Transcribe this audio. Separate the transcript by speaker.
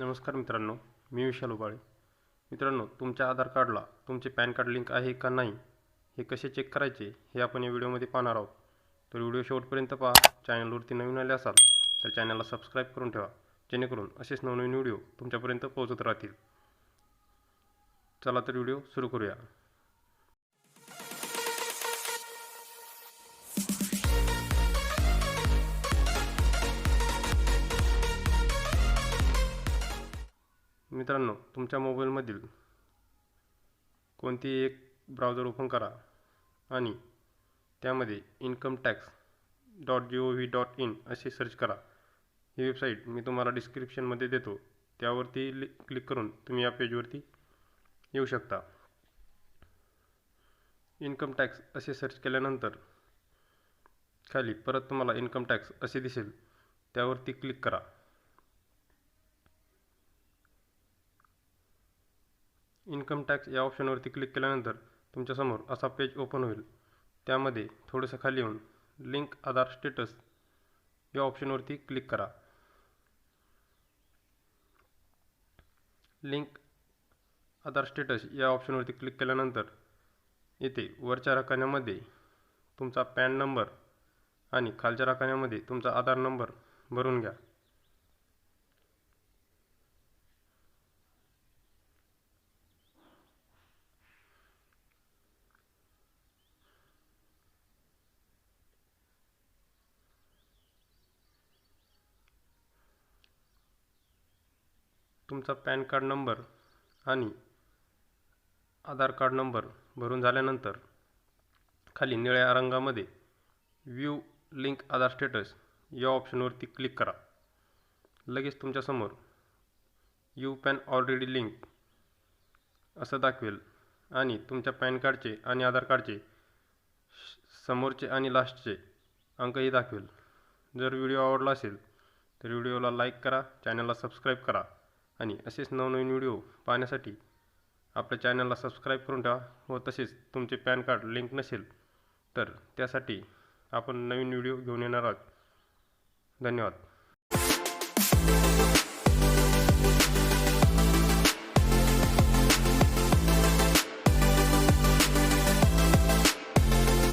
Speaker 1: नमस्कार मित्रांनो मी विशाल उबाळे. मित्रांनो तुमच्या आधार कार्डला तुमचे पॅन कार्ड लिंक आहे का नाही हे कसे चेक करायचे हे आपण या व्हिडिओमध्ये पाहणार आहोत. तर व्हिडिओ शेवटपर्यंत पहा. चॅनलवरती नवीन आले असाल तर चॅनलला सबस्क्राईब करून ठेवा जेणेकरून असेच नवनवीन व्हिडिओ तुमच्यापर्यंत पोहोचत राहतील. चला तर व्हिडिओ सुरू करूया. मित्रांनो तुमच्या मोबाईलमधील कोणतीही एक ब्राउझर ओपन करा आणि त्यामध्ये income tax dot G O V dot in असे सर्च करा. ही वेबसाईट मी तुम्हाला डिस्क्रिप्शनमध्ये देतो. त्यावरती लि क्लिक करून तुम्ही या पेजवरती येऊ शकता. इन्कम टॅक्स असे सर्च केल्यानंतर खाली परत तुम्हाला इन्कम टॅक्स असे दिसेल. त्यावरती क्लिक करा. इन्कम टॅक्स या ऑप्शनवरती क्लिक केल्यानंतर तुमच्यासमोर असा पेज ओपन होईल. त्यामध्ये थोडंसं खाली येऊन लिंक आधार स्टेटस या ऑप्शनवरती क्लिक करा. लिंक आधार स्टेटस या ऑप्शनवरती क्लिक केल्यानंतर येथे वरच्या रकान्यामध्ये तुमचा पॅन नंबर आणि खालच्या रकान्यामध्ये तुमचा आधार नंबर भरून घ्या. तुमचा पॅन कार्ड नंबर आणि आधार कार्ड नंबर भरून झाल्यानंतर खाली निळ्या रंगामध्ये व्ह्यू लिंक आधार स्टेटस या ऑप्शनवरती क्लिक करा. लगेच तुमच्यासमोर यू पॅन ऑलरेडी लिंक असं दाखवेल आणि तुमच्या पॅन कार्डचे आणि आधार कार्डचे श- समोरचे आणि लास्टचे अंकही दाखवेल. जर व्हिडिओ आवडला असेल तर व्हिडिओला लाईक करा चॅनलला सबस्क्राईब करा. आणि असेच नवनवीन व्हिडिओ पाहण्यासाठी आपल्या चॅनलला सबस्क्राईब करून ठेवा व तसेच तुमचे पॅन कार्ड लिंक नसेल तर त्यासाठी आपण नवीन व्हिडिओ घेऊन येणार आहोत. धन्यवाद.